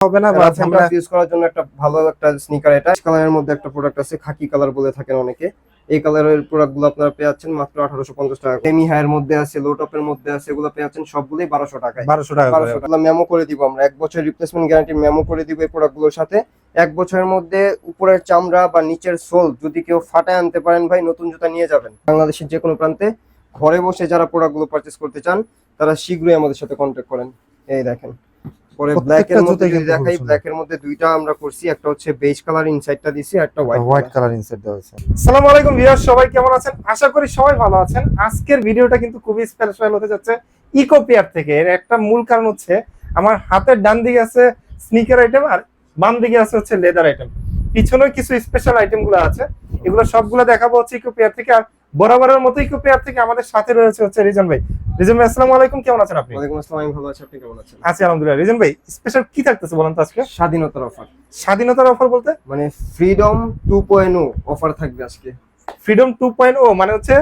হবে না বা ঝামেলা ইউজ করার জন্য একটা ভালো একটা স্নিকার এটা। কালারের মধ্যে একটা প্রোডাক্ট আছে খাকি কালার বলে থাকেন অনেকে। এই কালারের প্রোডাক্টগুলো আপনারা পেয়ে যাচ্ছেন মাত্র আঠারোশো পঞ্চাশ টাকা সেমি হায়ার মধ্যে আছে লো টপের মধ্যে আছে এগুলো পেয়ে যাচ্ছেন সবগুলোই বারোশো টাকায়। বারোশো টাকা বারোশো টাকা। মেমো করে দিব আমরা। এক বছর রিপ্লেসমেন্ট গ্যারান্টি মেমো করে দিব এই প্রোডাক্টগুলোর সাথে। এক বছরের মধ্যে উপরের চামড়া বা নিচের সোল যদি কেউ ফাটায় আনতে পারেন ভাই নতুন জুতা নিয়ে যাবেন। বাংলাদেশের যে কোনো প্রান্তে ঘরে বসে যারা প্রোডাক্টগুলো পারচেস করতে চান তারা শীঘ্রই আমাদের সাথে কন্ট্যাক্ট করেন। এই দেখেন। পরে ব্ল্যাক এর মধ্যে যদি দেখাই ব্ল্যাক এর মধ্যে দুইটা আমরা করছি একটা হচ্ছে বেজ কালার ইনসাইডটা দিছি আর একটা হোয়াইট হোয়াইট কালার ইনসেট দেওয়া হয়েছে। আসসালামু আলাইকুম ভিউয়ার্স সবাই কেমন আছেন? আশা করি সবাই ভালো আছেন। আজকের ভিডিওটা কিন্তু খুবই স্পেশাল হতে যাচ্ছে ইকো পেয়ার থেকে। এর একটা মূল কারণ হচ্ছে আমার হাতের ডান দিকে আছে স্নিকার আইটেম আর বাম দিকে আছে হচ্ছে লেদার আইটেম পিছনে কিছু স্পেশাল আইটেমগুলো আছে। এগুলো সবগুলো দেখাবো হচ্ছে ইকো পেয়ার থেকে। আর বরাবরের মতোই ইকো পেয়ার থেকে আমাদের সাথে রয়েছে হচ্ছে রিজন ভাই। রিজন ভাই আসসালামু আলাইকুম কেমন আছেন আপনি? ওয়ালাইকুম আসসালাম আমি ভালো আছি। আপনি কেমন আছেন? আছি আলহামদুলিল্লাহ। রিজন ভাই স্পেশাল কি থাকতেছে বলেন তো আজকে? স্বাধীনতার অফার স্বাধীনতার অফার বলতে? মানে ফ্রিডম টু পয়েন্ট অফার থাকবে আজকে। ফ্রিডম টু পয়েন্ট ও মানে হচ্ছে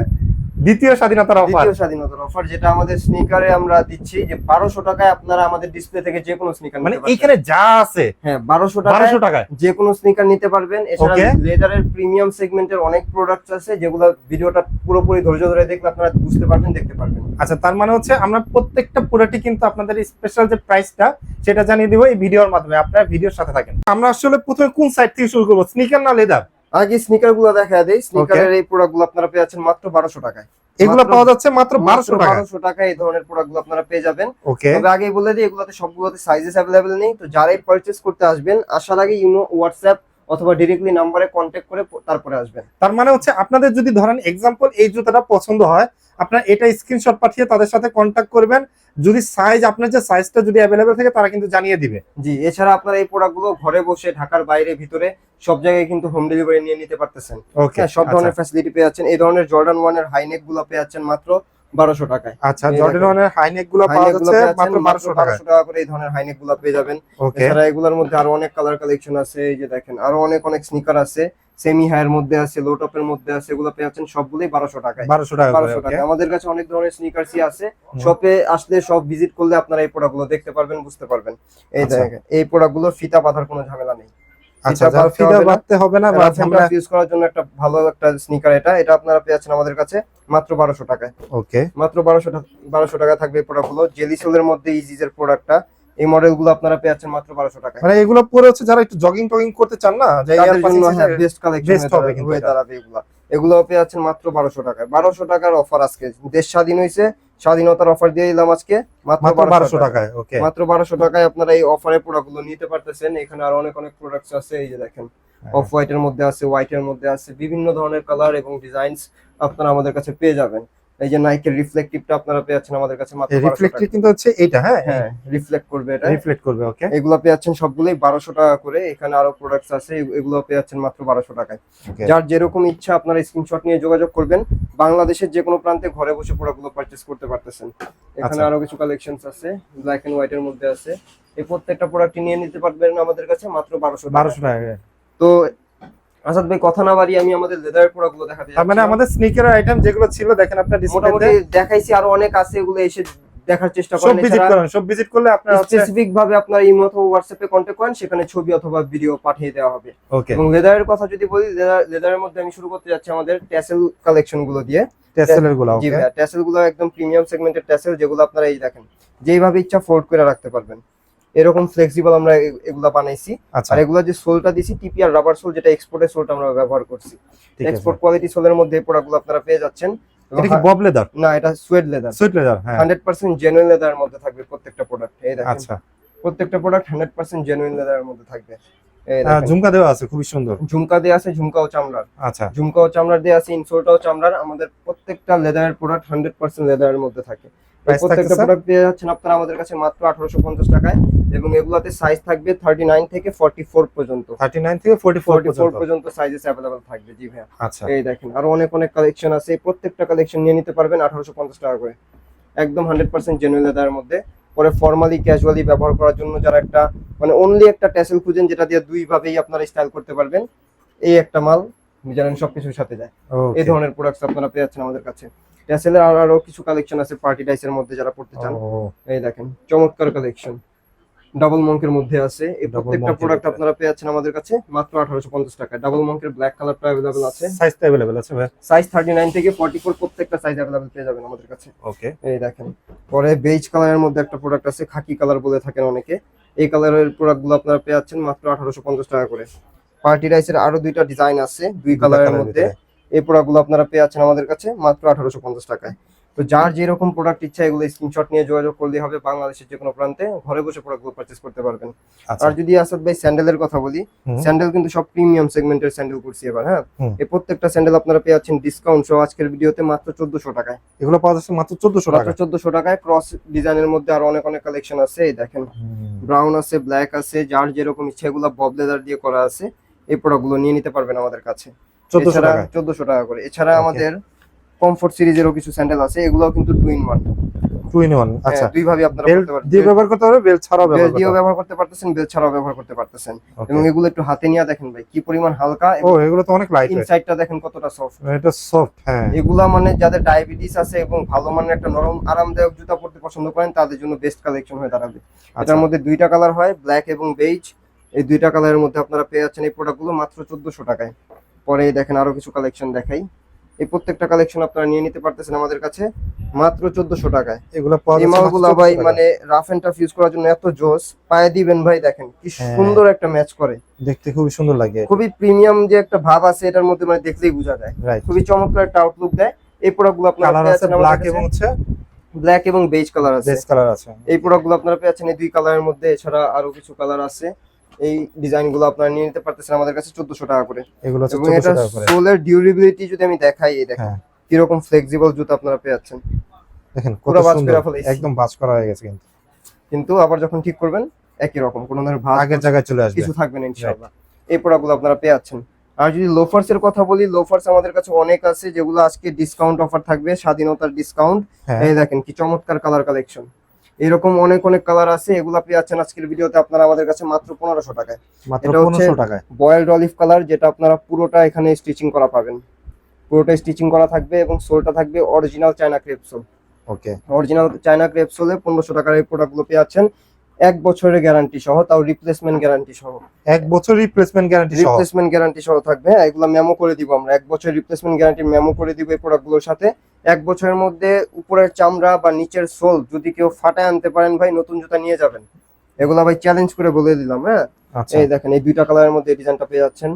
দ্বিতীয় স্বাধীনতার অফার দ্বিতীয় স্বাধীনতার অফার যেটা আমাদের স্নিকারে আমরা দিচ্ছি যে বারোশো টাকায় আপনারা আমাদের ডিসপ্লে থেকে যে কোনো স্নিকার মানে এইখানে যা আছে হ্যাঁ বারোশো টাকায় বারোশো টাকায়? যে কোনো স্নিকার নিতে পারবেন। এছাড়া. লেদারের প্রিমিয়াম সেগমেন্টের অনেক প্রোডাক্ট আছে যেগুলো ভিডিওটা পুরোপুরি ধৈর্য ধরে দেখলে আপনারা বুঝতে পারবেন দেখতে পারবেন। আচ্ছা তার মানে হচ্ছে আমরা প্রত্যেকটা প্রোডাক্টই কিন্তু আপনাদের স্পেশাল যে প্রাইসটা সেটা জানিয়ে দিব এই ভিডিওর মাধ্যমে। আপনারা ভিডিওর সাথে থাকেন। আমরা আসলে প্রথমে কোন সাইড থেকে শুরু করব? স্নিকার না লেদার আগে স্নিকারগুলো দেখা দেয় স্নিকারের এই প্রোডাক্টগুলো আপনারা পেয়ে যাচ্ছেন মাত্র বারোশো টাকায়। এগুলো পাওয়া যাচ্ছে মাত্র বারোশো টাকা বারোশো টাকায় এই ধরনের প্রোডাক্টগুলো আপনারা পেয়ে যাবেন। তবে আগেই বলে দিই এগুলোতে সবগুলোতে সাইজেস অ্যাভেলেবেল নেই। তো যারাই পারচেস করতে আসবেন আসার আগে ইউনো হোয়াটসঅ্যাপ অথবা ডিরেক্টলি নাম্বারে কন্ট্যাক্ট করে তারপরে আসবেন। তার মানে হচ্ছে আপনাদের যদি ধরেন এক্সাম্পল এই জুতাটা পছন্দ হয় আপনার এটা স্ক্রিনশট পাঠিয়ে তাদের সাথে কন্ট্যাক্ট করবেন। যদি সাইজ আপনার যে সাইজটা যদি অ্যাভেলেবেল থাকে তারা কিন্তু জানিয়ে দিবে। জি এছাড়া আপনারা এই প্রোডাক্টগুলো ঘরে বসে ঢাকার বাইরে ভিতরে সব জায়গায় কিন্তু হোম ডেলিভারি নিয়ে নিতে পারতেছেন। ওকে হ্যাঁ সব ধরনের ফ্যাসিলিটি পেয়ে যাচ্ছেন। এই ধরনের জর্ডান ওয়ানের হাইনেকগুলো পেয়ে যাচ্ছেন মাত্র বারোশো টাকায়। আচ্ছা জর্ডান ওয়ানের হাইনেকগুলো পাওয়া যাচ্ছে মাত্র বারোশো বারোশো টাকা করে এই ধরনের হাইনেকগুলো পেয়ে যাবেন। এছাড়া এগুলোর মধ্যে আরও অনেক কালার কালেকশন আছে এই যে দেখেন আরও অনেক অনেক স্নিকার আছে সেমি হায়ার মধ্যে আছে লো টপের মধ্যে আছে এগুলো পেয়ে যাচ্ছেন সবগুলোই বারোশো টাকায়। বারোশো টাকা বারোশো টাকা আমাদের কাছে অনেক ধরনের স্নিকার্সই আছে। শপে আসলে সব ভিজিট করলে আপনারা এই প্রোডাক্টগুলো দেখতে পারবেন বুঝতে পারবেন। এই আচ্ছা। দেখেন এই প্রোডাক্টগুলো ফিতা বাঁধার কোনো ঝামেলা নেই। আচ্ছা ফিতা যারা বাঁধতে হবে না। বাঁধতে হবে না বা ঝামেলা ইউজ করার জন্য একটা ভালো একটা স্নিকার এটা এটা আপনারা পেয়েছেন আমাদের কাছে মাত্র বারোশো টাকায়। ওকে মাত্র টাকা থাকবে এই প্রোডাক্টগুলো। জেলি সোলের মধ্যে ইজিজের প্রোডাক্টটা এই আপনারা পেয়েছেন মাত্র টাকায়। মানে এগুলো পরে হচ্ছে যারা একটু জগিং টগিং করতে চান না যে তাদের এয়ার জন্য পাশে যে- বেস্ট কালেকশন best হবে কিন্তু দাঁড়াবে এগুলো। এগুলো পেয়ে যাচ্ছেন মাত্র বারোশো টাকায়। বারোশো টাকার অফার আজকে। দেশ স্বাধীন হয়েছে স্বাধীনতার অফার দিয়ে দিলাম আজকে। মাত্র বারোশো টাকায়। ওকে মাত্র বারোশো টাকায় আপনারা এই অফারের প্রোডাক্টগুলো নিতে পারতেছেন। এখানে আর অনেক অনেক প্রোডাক্টস আছে এই যে দেখেন। হ্যাঁ। অফ হোয়াইট এর মধ্যে আছে হোয়াইট এর মধ্যে আছে বিভিন্ন ধরনের কালার এবং ডিজাইনস আপনারা আমাদের কাছে পেয়ে যাবেন। এই যে নাইকের রিফ্লেক্টিভটা আপনারা পেয়ে যাচ্ছেন আমাদের কাছে মাত্র টাকা। কিন্তু হচ্ছে এটা হ্যাঁ? হ্যাঁ রিফ্লেক্ট করবে এটা। রিফ্লেক্ট করবে ওকে এগুলো পেয়ে যাচ্ছেন সবগুলোই বারোশো টাকা করে। এখানে আরও প্রোডাক্টস আছে এগুলো পেয়ে যাচ্ছেন মাত্র বারোশো টাকায়। যার যেরকম ইচ্ছা আপনারা স্ক্রিনশট নিয়ে যোগাযোগ করবেন। বাংলাদেশের যে কোনো প্রান্তে ঘরে বসে প্রোডাক্টগুলো পারচেস করতে পারতেছেন। এখানে আচ্ছা। আরও কিছু কালেকশনস আছে ব্ল্যাক এন্ড হোয়াইট এর মধ্যে আছে। এই প্রত্যেকটা প্রোডাক্ট নিয়ে নিতে পারবেন আমাদের কাছে মাত্র বারোশো বারোশো টাকা তো আসাদ ভাই কথা না বাড়িয়ে আমি আমাদের লেদারের প্রোডাক্টগুলো দেখাতে তার মানে আমাদের স্নিকার আইটেম যেগুলো ছিল দেখেন আপনার মোটামুটি দেখাইছি আরও অনেক আছে এগুলো এসে দেখার চেষ্টা সব করেন ভিজিট করেন সব ভিজিট করলে আপনার স্পেসিফিক ভাবে আপনার ইমো অথবা হোয়াটসঅ্যাপে কন্ট্যাক্ট করেন সেখানে ছবি অথবা ভিডিও পাঠিয়ে দেওয়া হবে। ওকে এবং লেদারের কথা যদি বলি লেদারের মধ্যে আমি শুরু করতে যাচ্ছি আমাদের ট্যাসেল কালেকশনগুলো দিয়ে। টেসেলেরগুলো জি ট্যাসেলগুলো একদম প্রিমিয়াম সেগমেন্টের ট্যাসেল যেগুলো আপনারা এই দেখেন যেইভাবে ইচ্ছা ফোল্ড করে রাখতে পারবেন। এরকম ফ্লেক্সিবল আমরা এগুলা বানাইছি। আচ্ছা। আর এগুলা যে সোলটা দিছি টিপিআর রাবার সোল যেটা এক্সপোর্টের সোলটা আমরা ব্যবহার করছি। এক্সপোর্ট কোয়ালিটি সোলের মধ্যে এই প্রোডাক্টগুলো আপনারা পেয়ে যাচ্ছেন। এটা কি বব লেদার না এটা সুয়েড লেদার সুইট লেদার হ্যাঁ। হান্ড্রেড পার্সেন্ট জেনুইন লেদারের মধ্যে থাকবে প্রত্যেকটা প্রোডাক্ট এই দেখেন। আচ্ছা। প্রত্যেকটা প্রোডাক্ট হান্ড্রেড পার্সেন্ট জেনুইন লেদারের মধ্যে থাকবে। হ্যাঁ, ঝুমকা দেওয়া আছে খুবই সুন্দর। ঝুমকা দেওয়া আছে ঝুমকাও চামড়ার। আচ্ছা। ঝুমকাও চামড়ার দেওয়া আছে ইনসোলটাও চামড়ার। আমাদের প্রত্যেকটা লেদারের প্রোডাক্ট হান্ড্রেড পার্সেন্ট লেদারের মধ্যে থাকে। প্রত্যেকটা? প্রোডাক্ট পেয়ে যাচ্ছেন আপনারা আমাদের কাছে মাত্র আঠারোশো পঞ্চাশ টাকায় এবং এগুলাতে সাইজ থাকবে থার্টি নাইন থেকে ফর্টি ফোর পর্যন্ত। থার্টি নাইন থেকে ফোর্টি ফোর পর্যন্ত সাইজেস অ্যাভেলেবল থাকবে জি ভাইয়া। আচ্ছা। এই দেখেন আরও অনেক অনেক কালেকশন আছে প্রত্যেকটা কালেকশন নিয়ে নিতে পারবেন আঠারোশো পঞ্চাশ টাকা করে। একদম হান্ড্রেড পার্সেন্ট জেনুইন লেদারের মধ্যে। পরে ফর্মালি ক্যাজুয়ালি ব্যবহার করার জন্য যারা একটা মানে অনলি একটা ট্যাসেল খুঁজেন যেটা দিয়ে দুই ভাবেই আপনারা স্টাইল করতে পারবেন এই একটা মাল জানেন সবকিছুর সাথে যায়। এই ধরনের প্রোডাক্টস আপনারা পেয়ে যাচ্ছেন আমাদের কাছে। ট্যাসেলের আর আরো কিছু কালেকশন আছে পার্টি ডাইসের মধ্যে যারা পড়তে চান ও, এই দেখেন চমৎকার কালেকশন ডাবল মঙ্কের মধ্যে আছে এই Double প্রত্যেকটা monk এর প্রোডাক্ট ভিতরে। আপনারা পেয়ে যাচ্ছেন আমাদের কাছে মাত্র আঠারোশো পঞ্চাশ টাকা ডাবল মঙ্কের ব্ল্যাক কালারটা অ্যাভেলেবেল আছে সাইজটা अवेलेबल আছে ভাই সাইজ থার্টি নাইন থেকে ফর্টি ফোর প্রত্যেকটা সাইজ অ্যাভেলেবেল পেয়ে যাবেন আমাদের কাছে ওকে এই দেখেন পরে বেজ কালারের মধ্যে একটা প্রোডাক্ট আছে খাকি কালার বলে থাকেন অনেকে এই কালারের প্রোডাক্টগুলো আপনারা পেয়ে যাচ্ছেন মাত্র আঠারোশো পঞ্চাশ টাকা করে পার্টি রাইসের আরো দুইটা ডিজাইন আছে দুই কালারের মধ্যে এই প্রোডাক্টগুলো আপনারা পেয়ে যাচ্ছেন আমাদের কাছে মাত্র আঠারোশো পঞ্চাশ টাকায়। তো যার যেরকম প্রোডাক্ট ইচ্ছা এগুলো স্ক্রিনশট নিয়ে যোগাযোগ করলে হবে বাংলাদেশের যে কোনো প্রান্তে ঘরে বসে প্রোডাক্টগুলো পারচেস করতে পারবেন। আচ্ছা। আর যদি আসাদ ভাই স্যান্ডেলের কথা বলি স্যান্ডেল কিন্তু সব প্রিমিয়াম সেগমেন্টের স্যান্ডেল করছি এবার হ্যাঁ? এই প্রত্যেকটা স্যান্ডেল আপনারা পেয়ে যাচ্ছেন ডিসকাউন্ট সহ আজকের ভিডিওতে মাত্র চোদ্দশো টাকায়। এগুলো পাওয়া যাচ্ছে মাত্র 1400 টাকা চোদ্দশো টাকায়। ক্রস ডিজাইনের মধ্যে আরও অনেক অনেক কালেকশন আছে এই দেখেন। ব্রাউন আছে ব্ল্যাক আছে যার যেরকম ইচ্ছা এগুলো বব লেদার দিয়ে করা আছে এই প্রোডাক্টগুলো নিয়ে নিতে পারবেন আমাদের কাছে। 1400 টাকা চোদ্দশো টাকা করে। এছাড়া আমাদের কমফোর্ট সিরিজেরও কিছু স্যান্ডেল আছে এগুলোও কিন্তু two in one two in one আচ্ছা। দুই ভাবে আপনারা করতে পারবেন। দিয়ে ব্যবহার করতে পারবে বেল ছাড়াও ব্যবহার করতে ব্যবহার করতে পারতেছেন বেল ছাড়াও ব্যবহার করতে পারতেছেন। এবং এগুলো একটু হাতে নিয়ে দেখেন ভাই কি পরিমাণ হালকা ও এগুলো তো অনেক লাইট ইনসাইডটা দেখেন কতটা সফট এটা সফট হ্যাঁ। এগুলা মানে যাদের ডায়াবেটিস আছে এবং ভালো মানের একটা নরম আরামদায়ক জুতা পরতে পছন্দ করেন তাদের জন্য বেস্ট কালেকশন হয়ে দাঁড়াবে। আচ্ছা। এটার মধ্যে দুইটা কালার হয় ব্ল্যাক এবং বেজ এই দুইটা কালারের মধ্যে আপনারা পেয়ে যাচ্ছেন এই প্রোডাক্টগুলো মাত্র চোদ্দশো টাকায়। পরে দেখেন আরও কিছু কালেকশন দেখাই। এই প্রত্যেকটা কালেকশন আপনারা নিয়ে নিতে পারতেছেন আমাদের কাছে মাত্র চোদ্দশো টাকায়। এগুলো এই মালগুলো ভাই মানে রাফ এন্ড টাফ ইউজ করার জন্য এত জোস। পায়ে দিবেন ভাই দেখেন কি হ্যাঁ। সুন্দর একটা ম্যাচ করে। দেখতে খুবই সুন্দর লাগে। খুবই প্রিমিয়াম যে একটা ভাব আছে এটার মধ্যে মানে দেখলেই বোঝা যায়। খুবই চমৎকার একটা আউটলুক দেয়। এই প্রোডাক্টগুলো আপনারা কালার পেয়ে আছে যাচ্ছেন ব্ল্যাক এবং হচ্ছে ব্ল্যাক এবং বেজ কালার আছে। বেজ কালার আছে। এই প্রোডাক্টগুলো আপনারা পেয়েছেন এই দুই কালারের মধ্যে। এছাড়া আরও কিছু কালার আছে। এই ডিজাইনগুলো আপনারা নিয়ে নিতে পারতেছেন আমাদের কাছে চোদ্দশো টাকা করে। এগুলো হচ্ছে 1400 এটা টাকা করে। সোলের ডিউরেবিলিটি যদি আমি দেখাই এই দেখেন হ্যাঁ। কীরকম ফ্লেক্সিবল জুতো আপনারা পেয়ে যাচ্ছেন দেখেন কত সুন্দর। একদম বাজ করা হয়ে গেছে কিন্তু। কিন্তু আবার যখন ঠিক করবেন একই রকম কোনো ধরনের ভাগ আগের জায়গায় চলে আসবে। কিছু থাকবে না ইনশাআল্লাহ। এই প্রোডাক্টগুলো আপনারা পেয়ে যাচ্ছেন আর যদি লোফার্স এর কথা বলি লোফার্স আমাদের কাছে অনেক আছে যেগুলো আজকে ডিসকাউন্ট অফার থাকবে স্বাধীনতার ডিসকাউন্ট হ্যাঁ। এই দেখেন কি চমৎকার কালার কালেকশন এরকম অনেক অনেক কালার আছে এগুলা পেয়ে যাচ্ছেন আজকের ভিডিওতে আপনারা আমাদের কাছে মাত্র পনেরোশো টাকায়। মাত্র এটা হচ্ছে- টাকায়। বয়েলড অলিভ কালার যেটা আপনারা পুরোটা এখানে স্টিচিং করা পাবেন। পুরোটা স্টিচিং করা থাকবে এবং সোলটা থাকবে original China crepe sole okay. Original China crepe সোলে পনেরোশো টাকার এই প্রোডাক্টগুলো পেয়ে যাচ্ছেন এক বছরের গ্যারান্টি সহ তাও রিপ্লেসমেন্ট গ্যারান্টি সহ। এক বছর রিপ্লেসমেন্ট গ্যারান্টি সহ। রিপ্লেসমেন্ট গ্যারান্টি সহ থাকবে হ্যাঁ, এগুলো মেমো করে দিব আমরা। এক বছর রিপ্লেসমেন্ট গ্যারান্টি মেমো করে দিব এই প্রোডাক্টগুলোর সাথে। এক বছরের মধ্যে উপরের চামড়া বা নিচের সোল যদি কেউ ফাটায় আনতে পারেন ভাই নতুন জুতা নিয়ে যাবেন। এগুলো ভাই চ্যালেঞ্জ করে বলে দিলাম হ্যাঁ? আচ্ছা। এই দেখেন এই দুইটা কালারের মধ্যে ডিজাইনটা পেয়ে যাচ্ছেন।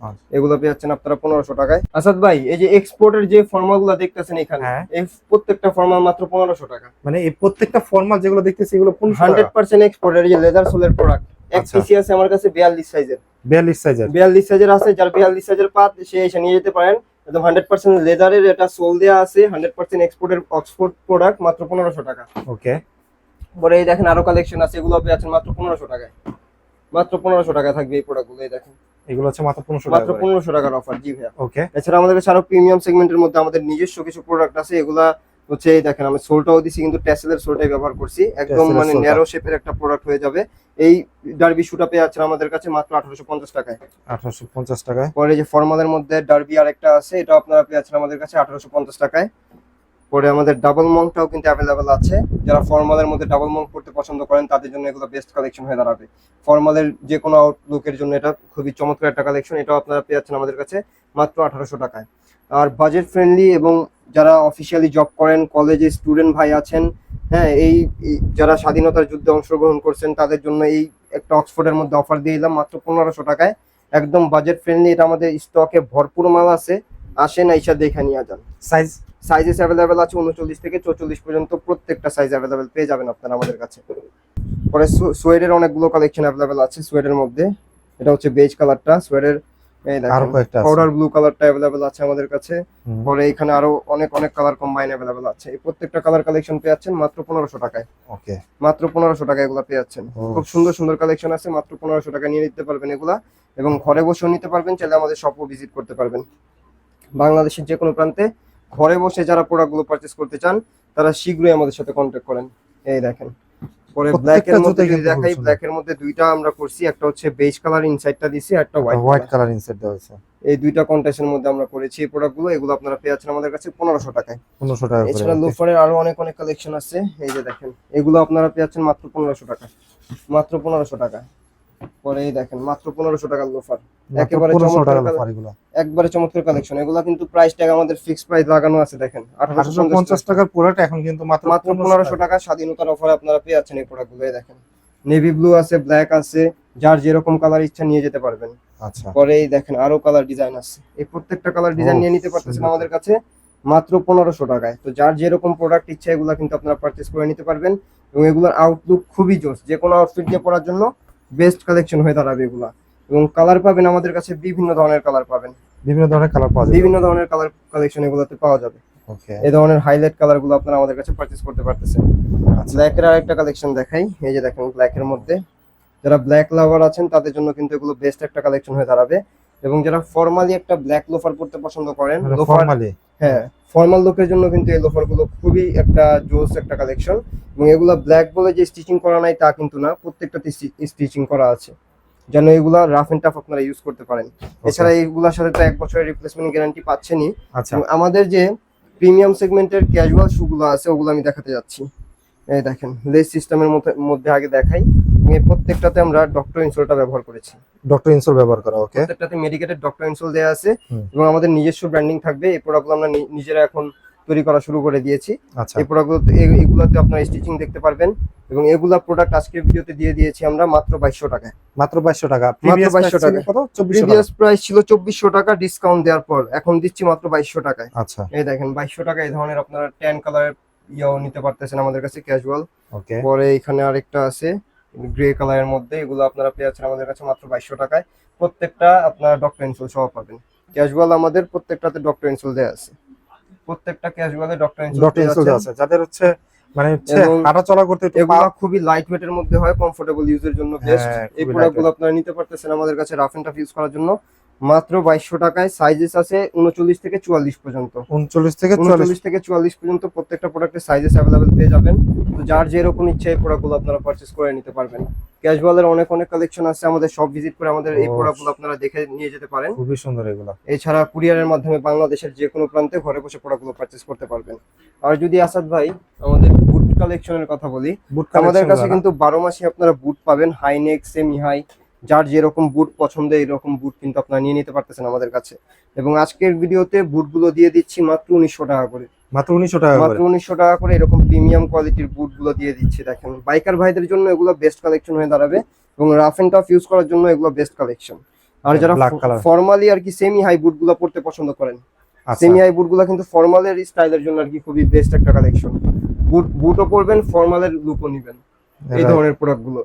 আচ্ছা। এগুলো পেয়ে যাচ্ছেন আপনারা পনেরোশো টাকায়। আসাদ ভাই এই যে এক্সপোর্টের যে ফর্মালগুলো দেখতেছেন এখানে হ্যাঁ। এই প্রত্যেকটা ফর্মাল মাত্র পনেরোশো টাকা। মানে এই প্রত্যেকটা ফর্মাল যেগুলো দেখতেছি এগুলো 1500 হান্ড্রেড পার্সেন্ট এক্সপোর্টের যে লেদার সোলের প্রোডাক্ট এক আচ্ছা। পিসি আছে আমার কাছে বিয়াল্লিশ সাইজের 42 সাইজের বিয়াল্লিশ সাইজের আছে যার বিয়াল্লিশ সাইজের পাত সে এসে নিয়ে যেতে পারেন। একদম হান্ড্রেড পার্সেন্ট লেদারের এটা সোল দেওয়া আছে হান্ড্রেড পার্সেন্ট এক্সপোর্টের অক্সফোর্ড প্রোডাক্ট মাত্র পনেরোশো টাকা। ওকে। পরে এই দেখেন আরও কালেকশন আছে এগুলো আপনি আছেন মাত্র পনেরোশো টাকায়। মাত্র পনেরোশো টাকায় থাকবে এই প্রোডাক্টগুলো এই দেখেন। এগুলো হচ্ছে মাত্র 1500 টাকা মাত্র পনেরোশো টাকার অফার জি ভাইয়া। ওকে। এছাড়া আমাদের কাছে আরও প্রিমিয়াম সেগমেন্টের মধ্যে আমাদের নিজস্ব কিছু প্রোডাক্ট আছে এগুলা হচ্ছে এই দেখেন আমি সোলটাও দিছি কিন্তু ট্যাসেলের সোলটাই ব্যবহার করছি। একদম মানে ন্যারো শেপের একটা প্রোডাক্ট হয়ে যাবে। এই ডার্বি শুটা পেয়ে যাচ্ছেন আমাদের কাছে মাত্র আঠারোশো পঞ্চাশ টাকায়। 1850 টাকায়। পরে যে ফর্মালের মধ্যে ডার্বি আরেকটা আছে এটা আপনারা পেয়ে যাচ্ছেন আমাদের কাছে আঠারোশো পঞ্চাশ টাকায়। পরে আমাদের ডাবল মংটাও কিন্তু অ্যাভেলেবেল আছে। যারা ফর্মালের মধ্যে ডাবল মং পড়তে পছন্দ করেন তাদের জন্য এগুলো বেস্ট কালেকশন হয়ে দাঁড়াবে। ফর্মালের যে কোনো আউটলুকের জন্য এটা খুবই চমৎকার একটা কালেকশন এটাও আপনারা পেয়ে যাচ্ছেন আমাদের কাছে মাত্র আঠারোশো টাকায়। আর বাজেট ফ্রেন্ডলি এবং যারা অফিসিয়ালি জব করেন কলেজে স্টুডেন্ট ভাই আছেন হ্যাঁ এই যারা স্বাধীনতার যুদ্ধে অংশগ্রহণ করছেন তাদের জন্য এই একটা অক্সফোর্ডের মধ্যে অফার দিয়ে দিলাম মাত্র পনেরোশো টাকায়। একদম বাজেট ফ্রেন্ডলি এটা আমাদের স্টকে ভরপুর মাল আছে। আসেন আইসা দেখে নিয়ে যান। সাইজ সাইজেস অ্যাভেলেবেল আছে উনচল্লিশ থেকে চৌচল্লিশ পর্যন্ত প্রত্যেকটা সাইজ অ্যাভেলেবেল পেয়ে যাবেন আপনারা আমাদের কাছে। পরে সোয়েডের অনেকগুলো কালেকশন অ্যাভেলেবেল আছে সোয়েডের মধ্যে। এটা হচ্ছে বেজ কালারটা সোয়েডের এই আরও কয়েকটা পাউডার ব্লু কালারটা অ্যাভেলেবেল আছে আমাদের কাছে। পরে এখানে আরও অনেক অনেক কালার কম্বাইন অ্যাভেলেবেল আছে। এই প্রত্যেকটা কালার কালেকশন পেয়ে যাচ্ছেন মাত্র পনেরোশো টাকায়। ওকে। মাত্র পনেরোশো টাকা এগুলো পেয়ে যাচ্ছেন খুব সুন্দর সুন্দর কালেকশন আছে মাত্র পনেরোশো টাকা নিয়ে নিতে পারবেন এগুলা। এবং ঘরে বসেও নিতে পারবেন চাইলে আমাদের শপও ভিজিট করতে পারবেন। বাংলাদেশের যে কোনো প্রান্তে ঘরে বসে যারা প্রোডাক্টগুলো পারচেস করতে চান তারা শীঘ্রই আমাদের সাথে কন্ট্যাক্ট করেন। এই দেখেন। পরে ব্ল্যাক এর মধ্যে যদি দেখাই ব্ল্যাক এর মধ্যে দুইটা আমরা করছি একটা হচ্ছে বেজ কালার ইনসাইডটা দিছি একটা হোয়াইট হোয়াইট কালার ইনসাইড দেওয়া হয়েছে। এই দুইটা কন্টেস্টের মধ্যে আমরা করেছি এই প্রোডাক্টগুলো এগুলো আপনারা পেয়ে যাচ্ছেন আমাদের কাছে পনেরোশো টাকায়। 1500 টাকা এছাড়া লোফারের আরও অনেক অনেক কালেকশন আছে এই যে দেখেন এগুলো আপনারা পেয়ে যাচ্ছেন মাত্র পনেরোশো টাকা মাত্র পনেরোশো টাকা পরে দেখেন মাত্র পনেরোশো টাকার লোফার একেবারে চমৎকার একবারে কালেকশন এগুলো কিন্তু প্রাইস ট্যাগ আমাদের ফিক্সড প্রাইস লাগানো আছে দেখেন আঠারোশো আঠারোশো পঞ্চাশ টাকার প্রোডাক্ট এখন কিন্তু মাত্র মাত্র পনেরোশো টাকা। স্বাধীনতার অফারে আপনারা পেয়ে যাচ্ছেন এই প্রোডাক্টগুলো দেখেন। নেভি ব্লু আছে ব্ল্যাক আছে যার যেরকম কালার ইচ্ছা নিয়ে যেতে পারবেন। আচ্ছা। পরে এই দেখেন আরও কালার ডিজাইন আছে। এই প্রত্যেকটা কালার ডিজাইন নিয়ে নিতে পারতেছেন আমাদের কাছে মাত্র পনেরোশো টাকায়। তো যার যেরকম প্রোডাক্ট ইচ্ছা এগুলো কিন্তু আপনারা পারচেস করে নিতে পারবেন। এবং এগুলোর আউটলুক খুবই জোস যে কোনো আউটফিট দিয়ে পরার জন্য বেস্ট কালেকশন হয়ে দাঁড়াবে এগুলা। এবং কালার পাবেন আমাদের কাছে বিভিন্ন ধরনের কালার পাবেন। বিভিন্ন ধরনের কালার পাওয়া যাবে। বিভিন্ন ধরনের কালার কালেকশন এগুলোতে পাওয়া যাবে। ওকে এই ধরনের হাইলাইট কালারগুলো আপনারা আমাদের কাছে পারচেস করতে পারতেছেন। ব্ল্যাক এর আরেকটা কালেকশন দেখাই। এই যে দেখেন ব্ল্যাক এর মধ্যে। যারা ব্ল্যাক লাভার আছেন তাদের জন্য কিন্তু এগুলো বেস্ট একটা কালেকশন হয়ে দাঁড়াবে। এবং যারা ফর্মালি একটা ব্ল্যাক লোফার পড়তে পছন্দ করেন লোফার ফর্মালি হ্যাঁ ফর্মাল লোকের জন্য কিন্তু এই লোফারগুলো খুবই একটা জোস একটা কালেকশন এবং এগুলো ব্ল্যাক বলে যে স্টিচিং করা নাই তা কিন্তু না প্রত্যেকটাতে স্টিচিং করা আছে। যেন এগুলা রাফ এন্ড টাফ আপনারা ইউজ করতে পারেন। এছাড়া এইগুলোর সাথে তো এক বছরের রিপ্লেসমেন্ট গ্যারান্টি পাচ্ছেনই। আচ্ছা। আমাদের যে প্রিমিয়াম সেগমেন্টের ক্যাজুয়াল শুগুলো আছে ওগুলো আমি দেখাতে যাচ্ছি। এই দেখেন লেস সিস্টেমের মধ্যে আগে দেখাই। প্রত্যেকটাতে আমরা ডক্টর ইনসোলটা ব্যবহার করেছি। ডক্টর ইনসোল ব্যবহার করা ওকে প্রত্যেকটাতে মেডিকেটেড ডক্টর ইনসোল দেওয়া আছে এবং আমাদের নিজস্ব ব্র্যান্ডিং থাকবে। এই প্রোডাক্টগুলো আমরা নিজেরা এখন তৈরি করা শুরু করে দিয়েছি। আচ্ছা। এই প্রোডাক্টগুলো এগুলোতে আপনারা স্টিচিং দেখতে পারবেন এবং এগুলা প্রোডাক্ট আজকের ভিডিওতে দিয়ে দিয়েছি আমরা মাত্র বাইশশো টাকায়। মাত্র বাইশশো টাকা। মাত্র 2200 টাকা। প্রিভিয়াস প্রাইস ছিল চব্বিশশো টাকা ডিসকাউন্ট দেওয়ার পর এখন দিচ্ছি মাত্র বাইশশো টাকায়। আচ্ছা। এই দেখেন বাইশশো টাকা এই ধরনের আপনারা ট্যান কালারের ইয়েও নিতে পারতেছেন আমাদের কাছে ক্যাজুয়াল ওকে পরে এখানে আরেকটা আছে। গ্রে কালারের মধ্যে এগুলো আপনারা পেয়ে যাচ্ছেন আমাদের কাছে মাত্র বাইশশো টাকায়। প্রত্যেকটা আপনারা ডক্টর ইনসুল সহ পাবেন। ক্যাজুয়াল আমাদের প্রত্যেকটাতে ডক্টর ইনসুল দেওয়া আছে। প্রত্যেকটা ক্যাজুয়ালে ডক্টর ইনসুল আছে। যাদের হচ্ছে মানে হচ্ছে হাঁটা চলা করতে এগুলো খুবই লাইট ওয়েটের মধ্যে হয় কমফোর্টেবল ইউজের জন্য বেস্ট হ্যাঁ, এই প্রোডাক্টগুলো আপনারা নিতে পারতেছেন আমাদের কাছে রাফ এন্ড টাফ ইউজ করার জন্য। মাত্র বাইশশো টাকায় সাইজেস আছে উনচল্লিশ থেকে চুয়াল্লিশ পর্যন্ত। উনচল্লিশ থেকে চুয়াল্লিশ। উনচল্লিশ থেকে চুয়াল্লিশ পর্যন্ত প্রত্যেকটা প্রোডাক্টের সাইজেস অ্যাভেলেবেল পেয়ে যাবেন। তো যার যেরকম ইচ্ছে এই প্রোডাক্টগুলো আপনারা পারচেস করে নিতে পারবেন। ক্যাজুয়ালের অনেক অনেক কালেকশন আছে আমাদের সব ভিজিট করে আমাদের এই। প্রোডাক্টগুলো আপনারা দেখে নিয়ে যেতে পারেন। খুবই সুন্দর এগুলো। এছাড়া কুরিয়ারের মাধ্যমে বাংলাদেশের যে কোনো প্রান্তে ঘরে বসে প্রোডাক্টগুলো পারচেস করতে পারবেন। আর যদি আসাদ ভাই আমাদের বুট কালেকশনের কথা বলি বুট আমাদের কাছে কিন্তু বারো মাসে আপনারা বুট পাবেন হাই নেক সেমি হাই যার যেরকম বুট পছন্দ এরকম বুট কিন্তু আপনারা নিয়ে নিতে পারতেছেন আমাদের কাছে। এবং আজকের ভিডিওতে বুটগুলো দিয়ে দিচ্ছি মাত্র উনিশশো টাকা করে। মাত্র উনিশশো টাকা মাত্র উনিশশো টাকা করে এরকম প্রিমিয়াম কোয়ালিটির বুটগুলো দিয়ে দিচ্ছি দেখেন। বাইকার ভাইদের জন্য এগুলো বেস্ট কালেকশন হয়ে দাঁড়াবে এবং রাফ এন্ড টাফ ইউজ করার জন্য এগুলো বেস্ট কালেকশন আর যারা ফর্মালি আর কি সেমি হাই বুটগুলো পড়তে পছন্দ করেন আচ্ছা। সেমি হাই বুটগুলো কিন্তু ফর্মালের স্টাইলের জন্য আর কি খুবই বেস্ট একটা কালেকশন বুট বুটও পরবেন ফর্মালের লুকও নিবেন। এই ধরনের প্রোডাক্টগুলো।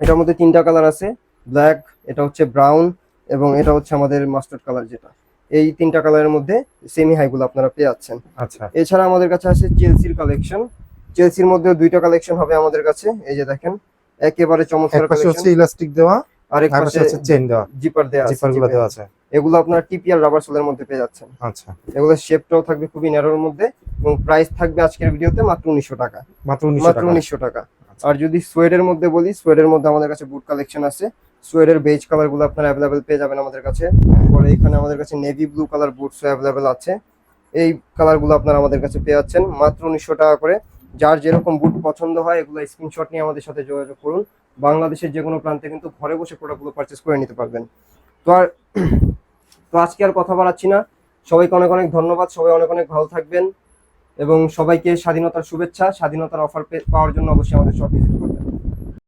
এটার মধ্যে তিনটা কালার আছে। ব্ল্যাক এটা হচ্ছে ব্রাউন এবং এটা হচ্ছে আমাদের মাস্টার্ড কালার যেটা। এই তিনটা কালারের মধ্যে সেমি হাই গুলো আপনারা পেয়ে যাচ্ছেন। আচ্ছা। এছাড়া আমাদের কাছে আছে চেলসির কালেকশন চেলসির মধ্যে দুইটা কালেকশন হবে আমাদের কাছে। এই যে দেখেন একেবারে চমৎকার কালেকশন হচ্ছে ইলাস্টিক দেওয়া আর পাশে পাশে হচ্ছে চেন দেওয়া। জিপার দেওয়া আছে জিপারগুলো দেওয়া আছে। এগুলো আপনার টিপিআর রাবার সোলের মধ্যে পেয়ে যাচ্ছেন। আচ্ছা। এগুলো শেপটাও থাকবে খুবই ন্যারোর মধ্যে এবং প্রাইস থাকবে আজকের ভিডিওতে মাত্র উনিশশো টাকা। মাত্র উনিশশো মাত্র টাকা। উনিশশো টাকা। আর যদি সোয়েডের মধ্যে বলি সোয়েডের মধ্যে আমাদের কাছে বুট কালেকশন আছে। সোয়েডের বেজ কালারগুলো আপনারা অ্যাভেলেবেল পেয়ে যাবেন আমাদের কাছে। পরে এখানে আমাদের কাছে navy blue colour boots available আছে। এই কালারগুলো আপনারা আমাদের কাছে পেয়ে যাচ্ছেন। মাত্র উনিশশো টাকা করে। যার যেরকম বুট পছন্দ হয়, এগুলো স্ক্রিনশট নিয়ে আমাদের সাথে যোগাযোগ করুন। বাংলাদেশের যে কোনো প্রান্তে কিন্তু ঘরে বসে প্রোডাক্টগুলো পারচেস করে নিতে পারবেন। তো আর তো আজকে আর কথা বাড়াচ্ছি না। সবাইকে অনেক অনেক ধন্যবাদ। সবাই অনেক অনেক ভালো থাকবেন। এবং সবাইকে স্বাধীনতার শুভেচ্ছা, স্বাধীনতার অফার পাওয়ার জন্য অবশ্যই আমাদের সব